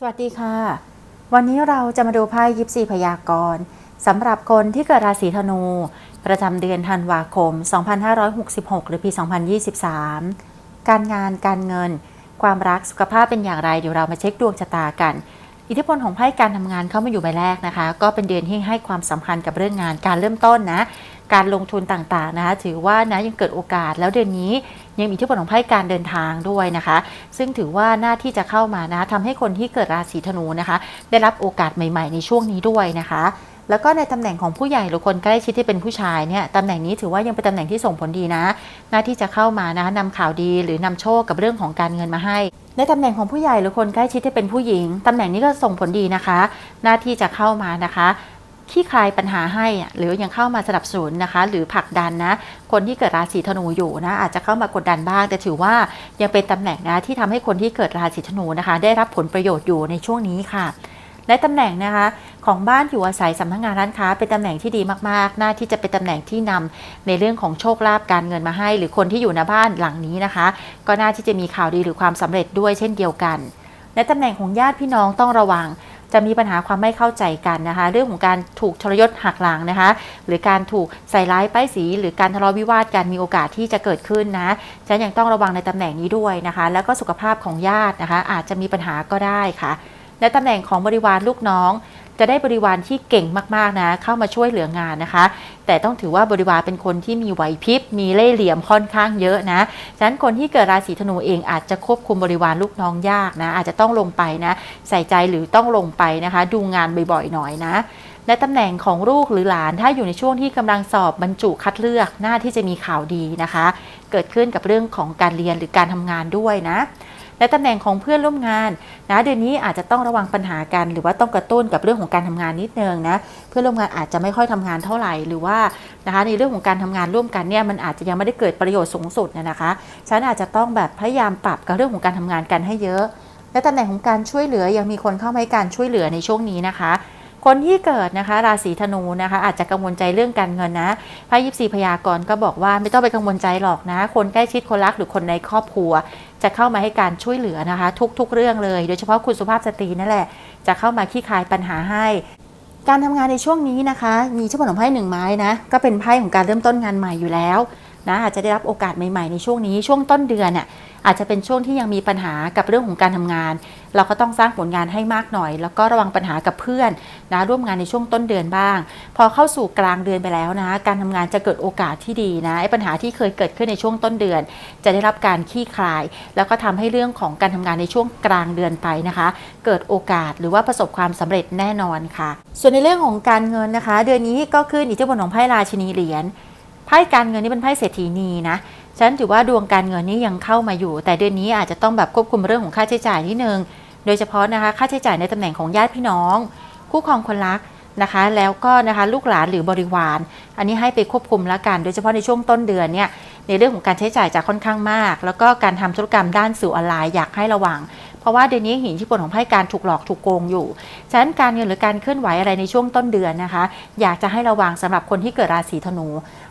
สวัสดีค่ะ วันนี้เราจะมาดูไพ่ยิปซีพยากรณ์สำหรับคนที่เกิดราศีธนู ประจำเดือนธันวาคม 2566 หรือปี 2023 การงานการเงิน ความรักสุขภาพเป็นอย่างไร เดี๋ยวเรามาเช็คดวงชะตากัน อิทธิพลของไพ่การทำงานเข้ามาอยู่ใบแรกนะคะ ก็เป็นเดือนที่ให้ความสำคัญกับเรื่องงานการเริ่มต้นนะ การลงทุนต่างๆนะคะถือว่านะยังเกิดโอกาสแล้วเดือนนี้ยังมีทธิพลของไพ่การเดินทางด้วยนะคะ ซึ่งถือว่าหน้าที่จะเข้ามานะทำให้คนที่เกิดราศีธนูนะคะ ได้รับโอกาสใหม่ ๆ ในช่วงนี้ด้วยนะคะแล้วก็ในตำแหน่งของผู้ใหญ่หรือคนใกล้ชิดที่เป็นผู้ชายเนี่ยตำแหน่งนี้ถือว่ายังเป็นตำแหน่งที่ส่งผลดีนะ หน้าที่จะเข้ามานะนำข่าวดีหรือนำโชคกับเรื่องของการเงินมาให้ ในตำแหน่งของผู้ใหญ่หรือคนใกล้ชิดที่เป็นผู้หญิงตำแหน่งนี้ก็ส่งผลดีนะคะ หน้าที่จะเข้ามานะคะ ขี้คลายปัญหาให้ หรือยังเข้ามาสนับสนุนนะคะ หรือผลักดันนะคนที่เกิดราศีธนูอยู่นะอาจจะเข้ามากดดันบ้าง แต่ถือว่ายังเป็นตำแหน่งนะที่ทำให้คนที่เกิดราศีธนูนะคะ ได้รับผลประโยชน์อยู่ในช่วงนี้ค่ะและตำแหน่งนะคะของบ้านอยู่อาศัยสำนักงานร้านค้า เป็นตำแหน่งที่ดีมากๆหน้าที่จะเป็นตำแหน่งที่นำในเรื่องของโชคลาภการเงินมาให้ หรือคนที่อยู่ในบ้านหลังนี้นะคะ ก็น่าที่จะมีข่าวดีหรือความสำเร็จด้วยเช่นเดียวกัน และตำแหน่งของญาติพี่น้องต้องระวัง จะมีปัญหาความไม่เข้าใจกันนะคะ เรื่องของการถูกทรยศหักหลังนะคะ หรือการถูกใส่ร้ายป้ายสี หรือการทะเลาะวิวาทกันมีโอกาสที่จะเกิดขึ้นนะฉะนันยังต้องระวังในตำแหน่งนี้ด้วยนะคะ แล้วก็สุขภาพของญาตินะคะ อาจจะมีปัญหาก็ได้ค่ะ ในตำแหน่งของบริวารลูกน้อง จะได้บริวารที่เก่งมากๆนะเข้ามาช่วยเหลืองานนะคะ แต่ต้องถือว่าบริวารเป็นคนที่มีไหวพริบมีเล่ห์เหลี่ยมค่อนข้างเยอะนะฉะนั้นคนที่เกิดราศีธนูเองอาจจะควบคุมบริวารลูกน้องยากนะอาจจะต้องลงไปนะใส่ใจหรือต้องลงไปนะคะ ดูงานบ่อยๆหน่อยนะและตำแหน่งของลูกหรือหลานถ้าอยู่ในช่วงที่กำลังสอบบรรจุคัดเลือกหน้าที่จะมีข่าวดีนะคะ เกิดขึ้นกับเรื่องของการเรียนหรือการทำงานด้วยนะ และตำแหน่งของเพื่อนร่วมงานนะเดือนนี้อาจจะต้องระวังปัญหากัน หรือว่าต้องกระตุ้นกับเรื่องของการทำงานนิดนึงนะเพื่อนร่วมงานอาจจะไม่ค่อยทำงานเท่าไหร่หรือว่านะคะในเรื่องของการทำงานร่วมกันเนี่ยมันอาจจะยังไม่ได้เกิดประโยชน์สูงสุดเนยนะคะฉันอาจจะต้องแบบพยายามปรับกับเรื่องของการทำงานกันให้เยอะ และตำแหน่งของการช่วยเหลือยังมีคนเข้ามาให้การช่วยเหลือในช่วงนี้นะคะ คนที่เกิดนะคะ ราศีธนูนะคะ อาจจะกังวลใจเรื่องการเงินนะไพ่ยิปซีพยากรณ์ก็บอกว่าไม่ต้องไปกังวลใจหรอกนะ คนใกล้ชิดคนรักหรือคนในครอบครัว จะเข้ามาให้การช่วยเหลือนะคะ ทุกๆเรื่องเลย โดยเฉพาะคุณสุภาพสตรีนั่นแหละ จะเข้ามาขี้คายปัญหาให้ การทำงานในช่วงนี้นะคะ มีเจ้าผลของไพ่หนึ่งไม้นะก็เป็นไพ่ของการเริ่มต้นงานใหม่อยู่แล้ว นะอาจจะได้รับโอกาสใหม่ๆในช่วงนี้ช่วงต้นเดือนเนี่ยอาจจะเป็นช่วงที่ยังมีปัญหากับเรื่องของการทำงาน เราก็ต้องสร้างผลงานให้มากหน่อย แล้วก็ระวังปัญหากับเพื่อนนะร่วมงานในช่วงต้นเดือนบ้าง พอเข้าสู่กลางเดือนไปแล้วนะการทำงานจะเกิดโอกาสที่ดีนะไอ้ปัญหาที่เคยเกิดขึ้นในช่วงต้นเดือน จะได้รับการคลี่คลาย แล้วก็ทำให้เรื่องของการทำงานในช่วงกลางเดือนไปนะคะ เกิดโอกาสหรือว่าประสบความสำเร็จแน่นอนค่ะ ส่วนในเรื่องของการเงินนะคะ เดือนนี้ก็ขึ้นอิทธิพลของไพ่ราชินีเหรียญ ไพ่การเงินนี่เป็นไพ่เศรษฐีนีนะฉันถือว่าดวงการเงินนี้ยังเข้ามาอยู่ แต่เดือนนี้อาจจะต้องแบบควบคุมเรื่องของค่าใช้จ่ายนิดนึง โดยเฉพาะนะคะค่าใช้จ่ายในตำแหน่งของญาติพี่น้อง คู่ครองคนรักนะคะ แล้วก็นะคะลูกหลานหรือบริวาร อันนี้ให้ไปควบคุมละกัน โดยเฉพาะในช่วงต้นเดือนเนี่ยในเรื่องของการใช้จ่ายจะค่อนข้างมาก แล้วก็การทำธุรกรรมด้านสื่อออนไลน์อยากให้ระวัง เพราะว่าเดือนนี้หินที่ผลของไพ่การถูกหลอกถูกโกงอยู่ ฉะนั้นการเงินหรือการเคลื่อนไหวอะไรในช่วงต้นเดือนนะคะ อยากจะให้ระวังสำหรับคนที่เกิดราศีธนู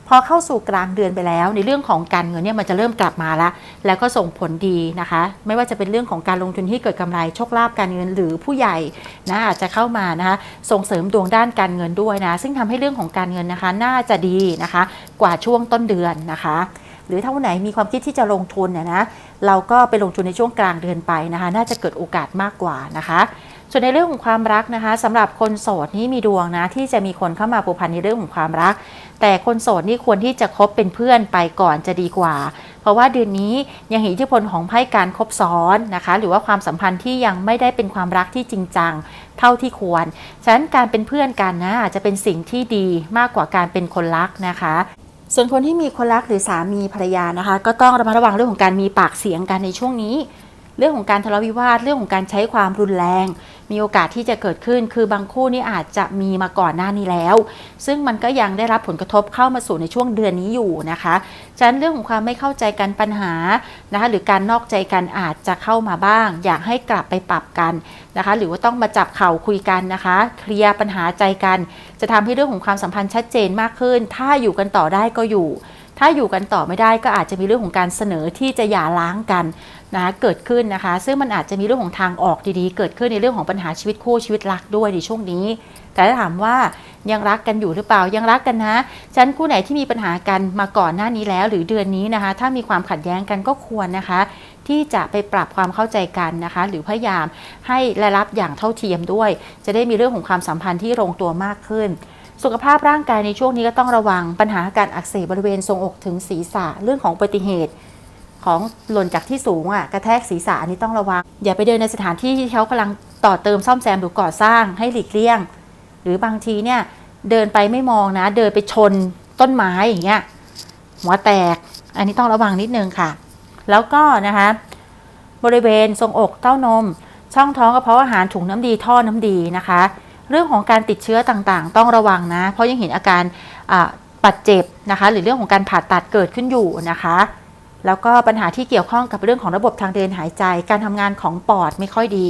พอเข้าสู่กลางเดือนไปแล้ว ในเรื่องของการเงินเนี่ยมันจะเริ่มกลับมาแล้วแล้วก็ส่งผลดีนะคะ ไม่ว่าจะเป็นเรื่องของการลงทุนที่เกิดกำไรโชคลาภการเงินหรือผู้ใหญ่นะอาจจะเข้ามานะคะส่งเสริมดวงด้านการเงินด้วยนะ ซึ่งทำให้เรื่องของการเงินนะคะ น่าจะดีนะคะ กว่าช่วงต้นเดือนนะคะหรือถ้าวันไหนมีความคิดที่จะลงทุนเนี่ยนะ เราก็ไปลงทุนในช่วงกลางเดือนไปนะคะ น่าจะเกิดโอกาสมากกว่านะคะ ส่วนในเรื่องของความรักนะคะสำหรับคนโสดนี่มีดวงนะ ที่จะมีคนเข้ามาผูกพันในเรื่องของความรัก แต่คนโสดนี่ควรที่จะคบเป็นเพื่อนไปก่อนจะดีกว่า เพราะว่าเดือนนี้ยังเห็นอิทธิพลของไพ่การคบซ้อนนะคะ หรือว่าความสัมพันธ์ที่ยังไม่ได้เป็นความรักที่จริงจังเท่าที่ควร ฉะนั้นการเป็นเพื่อนกันนะอาจจะเป็นสิ่งที่ดีมากกว่าการเป็นคนรักนะคะส่วนคนที่มีคนรักหรือสามีภรรยานะคะ ก็ต้องระมัดระวังเรื่องของการมีปากเสียงกันในช่วงนี้ เรื่องของการทะเลาะวิวาทเรื่องของการใช้ความรุนแรง มีโอกาสที่จะเกิดขึ้น คือบางคู่นี่อาจจะมีมาก่อนหน้านี้แล้ว ซึ่งมันก็ยังได้รับผลกระทบเข้ามาสู่ในช่วงเดือนนี้อยู่นะคะฉะนั้นเรื่องของความไม่เข้าใจกันปัญหานะคะหรือการนอกใจกันอาจจะเข้ามาบ้าง อยากให้กลับไปปรับกันนะคะ หรือว่าต้องมาจับเข่าคุยกันนะคะ เคลียร์ปัญหาใจกัน จะทำให้เรื่องของความสัมพันธ์ชัดเจนมากขึ้น ถ้าอยู่กันต่อได้ก็อยู่ ถ้าอยู่กันต่อไม่ได้ก็อาจจะมีเรื่องของการเสนอที่จะหย่าร้างกันนะเกิดขึ้นนะคะ ซึ่งมันอาจจะมีเรื่องของทางออกดีๆ เกิดขึ้นในเรื่องของปัญหาชีวิตคู่ชีวิตรักด้วยในช่วงนี้ แต่ถ้าถามว่ายังรักกันอยู่หรือเปล่ายังรักกันนะฉันคู่ไหนที่มีปัญหากันมาก่อนหน้านี้แล้ว หรือเดือนนี้นะคะ ถ้ามีความขัดแย้งกันก็ควรนะคะ ที่จะไปปรับความเข้าใจกันนะคะ หรือพยายามให้และรับอย่างเท่าเทียมด้วย จะได้มีเรื่องของความสัมพันธ์ที่ลงตัวมากขึ้น สุขภาพร่างกายในช่วงนี้ก็ต้องระวังปัญหาการอักเสบบริเวณทรงอกถึงศีรษะเรื่องของอุบัติเหตุ ของหล่นจากที่สูงอะกระแทกศีรษะอันนี้ต้องระวัง อย่าไปเดินในสถานที่ที่เขากำลังต่อเติมซ่อมแซมหรือก่อสร้างให้หลีกเลี่ยง หรือบางทีเนี่ยเดินไปไม่มองนะ เดินไปชนต้นไม้อย่างเงี้ยหัวแตก อันนี้ต้องระวังนิดนึงค่ะ แล้วก็นะคะบริเวณทรงอกเต้านม ช่องท้องกระเพาะอาหารถุงน้ำดีท่อน้ำดีนะคะ เรื่องของการติดเชื้อต่างๆ ต้องระวังนะ เพราะยังเห็นอาการบาดเจ็บนะคะ หรือเรื่องของการผ่าตัดเกิดขึ้นอยู่นะคะแล้วก็ปัญหาที่เกี่ยวข้องกับเรื่องของระบบทางเดินหายใจ การทำงานของปอดไม่ค่อยดี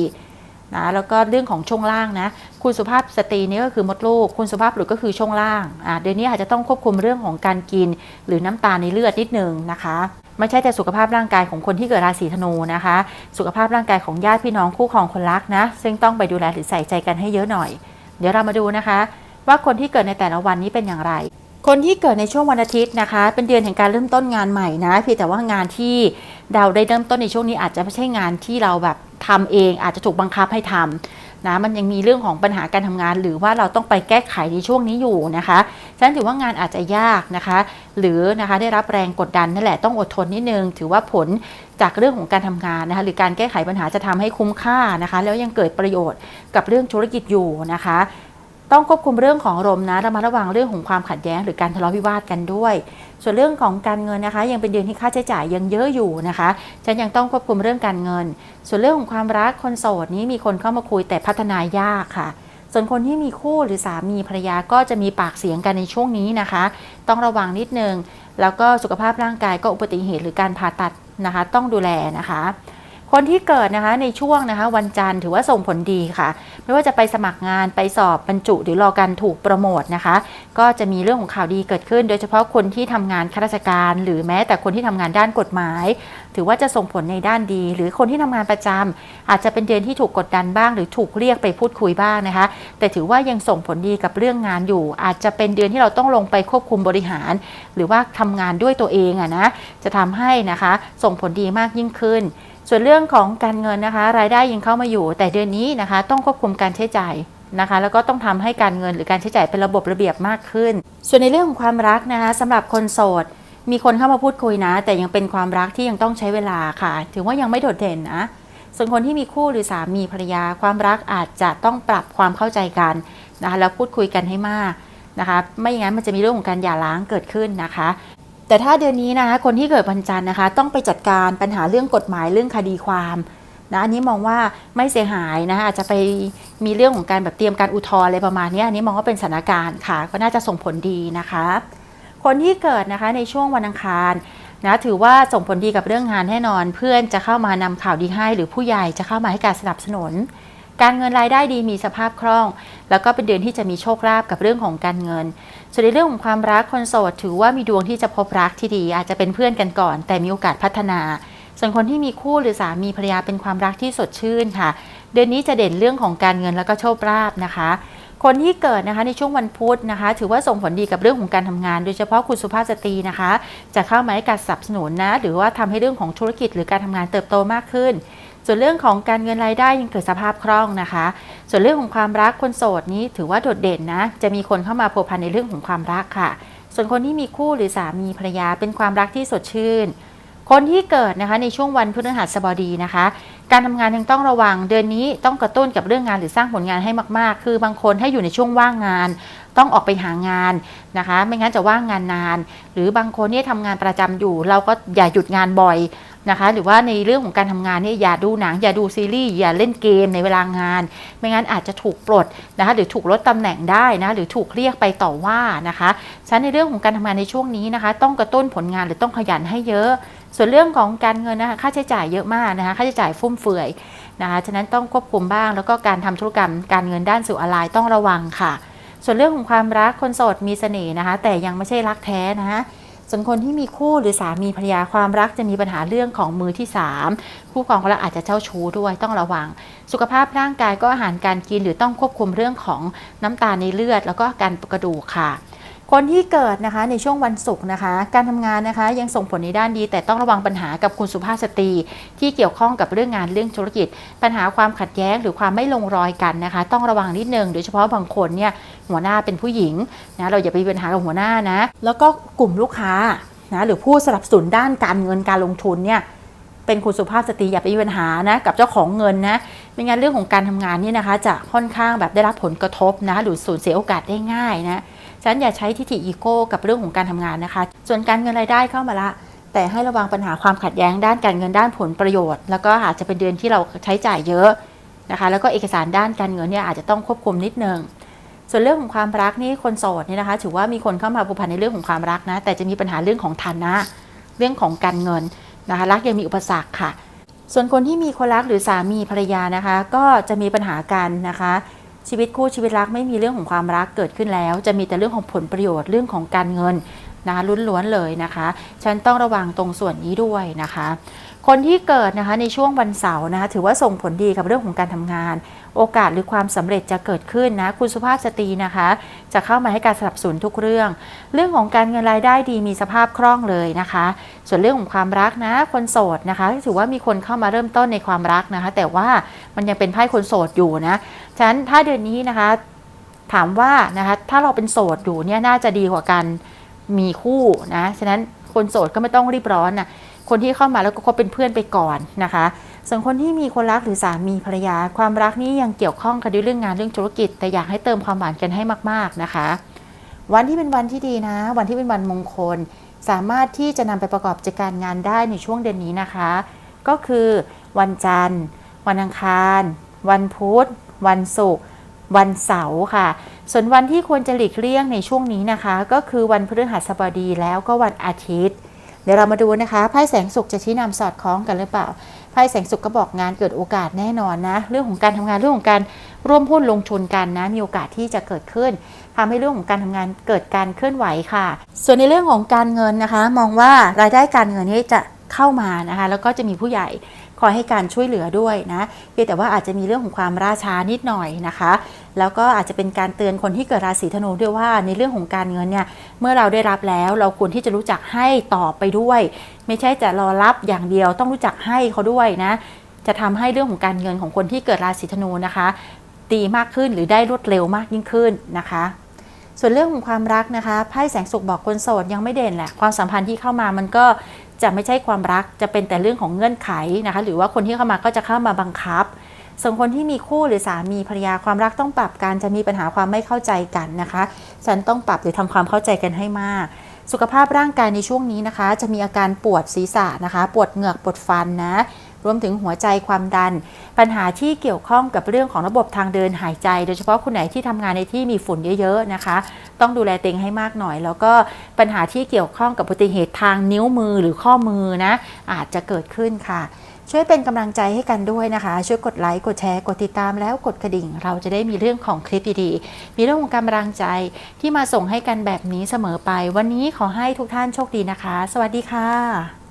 นะ แล้วก็เรื่องของช่วงล่างนะ คุณสุภาพสตรีนี่ก็คือมดลูก คุณสุภาพบุรุษก็คือช่วงล่าง อ่าเดี๋ยวนี้อาจจะต้องควบคุมเรื่องของการกิน หรือน้ำตาลในเลือดนิดนึงนะคะ ไม่ใช่แต่สุขภาพร่างกายของคนที่เกิดราศีธนูนะคะ สุขภาพร่างกายของญาติพี่น้องคู่ครองคนรักนะ ซึ่งต้องไปดูแลหรือใส่ใจกันให้เยอะหน่อย เดี๋ยวเรามาดูนะคะ ว่าคนที่เกิดในแต่ละวันนี้เป็นอย่างไร คนที่เกิดในช่วงวันอาทิตย์นะคะ เป็นเดือนแห่งการเริ่มต้นงานใหม่นะเพียงแต่ว่างานที่เราได้เริ่มต้นในช่วงนี้อาจจะไม่ใช่งานที่เราแบบทำเองอาจจะถูกบังคับให้ทำ นะมันยังมีเรื่องของปัญหาการทำงาน หรือว่าเราต้องไปแก้ไขในช่วงนี้อยู่นะคะฉะนั้นถือว่างานอาจจะยากนะคะ หรือนะคะได้รับแรงกดดันนั่นแหละต้องอดทนนิดนึง ถือว่าผลจากเรื่องของการทำงานนะคะหรือการแก้ไขปัญหาจะทำให้คุ้มค่านะคะ แล้วยังเกิดประโยชน์กับเรื่องธุรกิจอยู่นะคะต้องควบคุมเรื่องของอารมณ์นะระมัดระวังเรื่องของความขัดแย้งหรือการทะเลาะวิวาทกันด้วย ส่วนเรื่องของการเงินนะคะ ยังเป็นเดือนที่ค่าใช้จ่ายยังเยอะอยู่นะคะ ฉันยังต้องควบคุมเรื่องการเงิน ส่วนเรื่องของความรักคนโสดนี้มีคนเข้ามาคุยแต่พัฒนายากค่ะส่วนคนที่มีคู่หรือสามีภรรยาก็จะมีปากเสียงกันในช่วงนี้นะคะ ต้องระวังนิดนึง แล้วก็สุขภาพร่างกายก็อุบัติเหตุหรือการผ่าตัดนะคะ ต้องดูแลนะคะ คนที่เกิดนะคะในช่วงนะคะวันจันทร์ถือว่าส่งผลดีค่ะ ไม่ว่าจะไปสมัครงานไปสอบบรรจุ หรือรอการถูกโปรโมทนะคะ ก็จะมีเรื่องของข่าวดีเกิดขึ้น โดยเฉพาะคนที่ทำงานข้าราชการ หรือแม้แต่คนที่ทำงานด้านกฎหมาย ถือว่าจะส่งผลในด้านดี หรือคนที่ทำงานประจำอาจจะเป็นเดือนที่ถูกกดดันบ้าง หรือถูกเรียกไปพูดคุยบ้างนะคะ แต่ถือว่ายังส่งผลดีกับเรื่องงานอยู่ อาจจะเป็นเดือนที่เราต้องลงไปควบคุมบริหาร หรือว่าทำงานด้วยตัวเองอะนะจะทำให้นะคะ ส่งผลดีมากยิ่งขึ้น ส่วนเรื่องของการเงินนะคะ รายได้ยังเข้ามาอยู่ แต่เดือนนี้นะคะ ต้องควบคุมการใช้จ่ายนะคะ แล้วก็ต้องทำให้การเงินหรือการใช้จ่ายเป็นระบบระเบียบมากขึ้น ส่วนในเรื่องของความรักนะคะสำหรับคนโสด มีคนเข้ามาพูดคุยนะ แต่ยังเป็นความรักที่ยังต้องใช้เวลาค่ะ ถือว่ายังไม่โดดเด่นนะส่วนคนที่มีคู่หรือสามีภรรยาความรักอาจจะต้องปรับความเข้าใจกันนะคะแล้วพูดคุยกันให้มากนะคะ ไม่อย่างนั้นมันจะมีเรื่องของการหย่าร้างเกิดขึ้นนะคะ แต่ถ้าเดือนนี้นะคะคนที่เกิดวันจันทร์นะคะ ต้องไปจัดการปัญหาเรื่องกฎหมายเรื่องคดีความนะอันนี้มองว่าไม่เสียหายนะคะอาจจะไปมีเรื่องของการแบบเตรียมการอุทธรณ์อะไรประมาณนี้อันนี้มองว่าเป็นสถานการณ์ค่ะ ก็น่าจะส่งผลดีนะคะ คนที่เกิดนะคะในช่วงวันอังคารนะถือว่าส่งผลดีกับเรื่องงานแน่นอน เพื่อนจะเข้ามานำข่าวดีให้ หรือผู้ใหญ่จะเข้ามาให้การสนับสนุน การเงินรายได้ดีมีสภาพคล่อง แล้วก็เป็นเดือนที่จะมีโชคลาภกับเรื่องของการเงิน ส่วนในเรื่องของความรักคนโสดถือว่ามีดวงที่จะพบรักที่ดี อาจจะเป็นเพื่อนกันก่อน แต่มีโอกาสพัฒนา ส่วนคนที่มีคู่หรือสามีภรรยาเป็นความรักที่สดชื่นค่ะ เดือนนี้จะเด่นเรื่องของการเงินแล้วก็โชคลาภนะคะ คนที่เกิดนะคะในช่วงวันพุธนะคะ ถือว่าส่งผลดีกับเรื่องของการทำงาน โดยเฉพาะคุณสุภาพสตรีนะคะ จะเข้ามาให้การสนับสนุนนะหรือว่าทำให้เรื่องของธุรกิจหรือการทำงานเติบโตมากขึ้น ส่วนเรื่องของการเงินรายได้ยังเกิดสภาพคล่องนะคะ ส่วนเรื่องของความรักคนโสดนี้ถือว่าโดดเด่นนะ จะมีคนเข้ามาพัวพันในเรื่องของความรักค่ะ ส่วนคนที่มีคู่หรือสามีภรรยาเป็นความรักที่สดชื่น คนที่เกิดนะคะในช่วงวันพฤหัสบดีนะคะ การทำงานยังต้องระวัง เดือนนี้ต้องกระตุ้นกับเรื่องงานหรือสร้างผลงานให้มาก ๆ คือบางคนให้อยู่ในช่วงว่างงานต้องออกไปหางานนะคะ ไม่งั้นจะว่างงานนาน หรือบางคนเนี่ยทำงานประจำอยู่ เราก็อย่าหยุดงานบ่อย นะคะหรือว่าในเรื่องของการทำงานเนี่ยอย่าดูหนัง อย่าดูซีรีส์อย่าเล่นเกมในเวลางาน ไม่งั้นอาจจะถูกปลดนะคะหรือถูกลดตำแหน่งได้นะหรือถูกเรียกไปต่อว่านะคะฉะนั้นในเรื่องของการทำงานในช่วงนี้นะคะ ต้องกระตุ้นผลงานหรือต้องขยันให้เยอะ ส่วนเรื่องของการเงินนะคะค่าใช้จ่ายเยอะมากนะคะค่าใช้จ่ายฟุ่มเฟือยนะคะฉะนั้นต้องควบคุมบ้าง แล้วก็การทำธุรกรรมการเงินด้านสื่อออนไลน์ต้องระวังค่ะ ส่วนเรื่องของความรักคนโสดมีเสน่ห์นะคะ แต่ยังไม่ใช่รักแท้นะคะ ส่วนคนที่มีคู่หรือสามีภรรยาความรักจะมีปัญหาเรื่องของมือที่ 3 คู่ครองของเราอาจจะเจ้าชู้ด้วยต้องระวัง สุขภาพร่างกายก็อาหารการกินหรือต้องควบคุมเรื่องของน้ำตาลในเลือด แล้วก็การกระดูกค่ะ คนที่เกิดนะคะในช่วงวันศุกร์นะคะ การทำงานนะคะยังส่งผลในด้านดี แต่ต้องระวังปัญหากับคุณสุภาพสตรี ที่เกี่ยวข้องกับเรื่องงานเรื่องธุรกิจ ปัญหาความขัดแย้งหรือความไม่ลงรอยกันนะคะ ต้องระวังนิดนึงโดยเฉพาะบางคนเนี่ยหัวหน้าเป็นผู้หญิงนะเราอย่าไปมีปัญหากับหัวหน้านะแล้วก็กลุ่มลูกค้านะหรือผู้สนับสนุนด้านการเงินการลงทุนเนี่ยเป็นคุณสุภาพสตรีอย่าไปมีปัญหานะกับเจ้าของเงินนะไม่งั้นเรื่องของการทำงานนี่นะคะ จะค่อนข้างแบบได้รับผลกระทบนะหรือสูญเสียโอกาสได้ง่ายนะ ฉะนันอย่าใช้ทิฏฐิอีโก้กับเรื่องของการทำงานนะคะ ส่วนการเงินรายได้เข้ามาละ แต่ให้ระวังปัญหาความขัดแย้งด้านการเงินด้านผลประโยชน์ แล้วก็อาจจะเป็นเดือนที่เราใช้จ่ายเยอะนะคะแล้วก็เอกสารด้านการเงินเนี่ยอาจจะต้องควบคุมนิดนึงส่วนเรื่องของความรักนี่คนโสดเนี่ยนะคะถือว่ามีคนเข้ามาผูกพันในเรื่องของความรักนะ แต่จะมีปัญหาเรื่องของฐานะ เรื่องของการเงินนะคะรักยังมีอุปสรรคค่ะ ส่วนคนที่มีคนรักหรือสามีภรรยานะคะ ก็จะมีปัญหากันนะคะ ชีวิตคู่ชีวิตรักไม่มีเรื่องของความรักเกิดขึ้นแล้ว จะมีแต่เรื่องของผลประโยชน์เรื่องของการเงิน นะคะล้วนๆเลยนะคะ ฉันต้องระวังตรงส่วนนี้ด้วยนะคะ คนที่เกิดนะคะในช่วงวันเสาร์นะคะถือว่าส่งผลดีกับเรื่องของการทำงาน โอกาสหรือความสำเร็จจะเกิดขึ้นนะคุณสุภาพสตรีนะคะ จะเข้ามาให้การสนับสนุนทุกเรื่อง เรื่องของการเงินรายได้ดีมีสภาพคล่องเลยนะคะ ส่วนเรื่องของความรักนะคนโสดนะคะ ถือว่ามีคนเข้ามาเริ่มต้นในความรักนะคะ แต่ว่ามันยังเป็นไพ่คนโสดอยู่นะฉะนั้นถ้าเดือนนี้นะคะถามว่านะคะถ้าเราเป็นโสดอยู่เนี่ยน่าจะดีกว่ากัน มีคู่นะ ฉะนั้นคนโสดก็ไม่ต้องรีบร้อนนะคนที่เข้ามาแล้วก็คบเป็นเพื่อนไปก่อนนะคะ ส่วนคนที่มีคนรักหรือสามีภรรยา ความรักนี้ยังเกี่ยวข้องกันด้วยเรื่องงานเรื่องธุรกิจ แต่อยากให้เติมความหวานกันให้มาก ๆนะคะ วันที่เป็นวันที่ดีนะ วันที่เป็นวันมงคล สามารถที่จะนำไปประกอบกิจการงานได้ในช่วงเดือนนี้นะคะ ก็คือวันจันทร์ วันอังคาร วันพุธ วันศุกร์วันเสาร์ค่ะ ส่วนวันที่ควรจะหลีกเลี่ยงในช่วงนี้นะคะ ก็คือวันพฤหัสบดีแล้วก็วันอาทิตย์ เดี๋ยวเรามาดูนะคะไพ่แสงสุขจะชี้นำสอดคล้องกันหรือเปล่าไพ่แสงสุขก็บอกงานเกิดโอกาสแน่นอนนะเรื่องของการทำงานเรื่องของการร่วมหุ้นลงทุนกันนะมีโอกาสที่จะเกิดขึ้นทำให้เรื่องของการทำงานเกิดการเคลื่อนไหวค่ะ ส่วนในเรื่องของการเงินนะคะ มองว่ารายได้การเงินนี้จะเข้ามานะคะ แล้วก็จะมีผู้ใหญ่คอยให้การช่วยเหลือด้วยนะเพียงแต่ว่าอาจจะมีเรื่องของความราช้านิดหน่อยนะคะ แล้วก็อาจจะเป็นการเตือนคนที่เกิดราศีธนูด้วยว่าในเรื่องของการเงินเนี่ยเมื่อเราได้รับแล้วเราควรที่จะรู้จักให้ต่อไปด้วย ไม่ใช่จะรอรับอย่างเดียวต้องรู้จักให้เขาด้วยนะ จะทำให้เรื่องของการเงินของคนที่เกิดราศีธนูนะคะดีมากขึ้นหรือได้รวดเร็วมากยิ่งขึ้นนะคะ ส่วนเรื่องของความรักนะคะไพ่แสงสุขบอกคนโสดยังไม่เด่นแหละความสัมพันธ์ที่เข้ามามันก็จะไม่ใช่ความรักจะเป็นแต่เรื่องของเงื่อนไขนะคะ หรือว่าคนที่เข้ามาก็จะเข้ามาบังคับ ส่วนคนที่มีคู่หรือสามีภรรยาความรักต้องปรับกันจะมีปัญหาความไม่เข้าใจกันนะคะ ฉันต้องปรับหรือทำความเข้าใจกันให้มาก สุขภาพร่างกายในช่วงนี้นะคะ จะมีอาการปวดศีรษะนะคะ ปวดเหงือกปวดฟันนะรวมถึงหัวใจความดัน ปัญหาที่เกี่ยวข้องกับเรื่องของระบบทางเดินหายใจ โดยเฉพาะคนไหนที่ทำงานในที่มีฝุ่นเยอะๆนะคะ ต้องดูแลเต็งให้มากหน่อย แล้วก็ปัญหาที่เกี่ยวข้องกับอุบัติเหตุทางนิ้วมือหรือข้อมือนะอาจจะเกิดขึ้นค่ะ ช่วยเป็นกำลังใจให้กันด้วยนะคะ ช่วยกดไลค์ กดแชร์ กดติดตามแล้วกดกระดิ่ง เราจะได้มีเรื่องของคลิปดีๆ มีเรื่องของกำลังใจที่มาส่งให้กันแบบนี้เสมอไป วันนี้ขอให้ทุกท่านโชคดีนะคะ สวัสดีค่ะ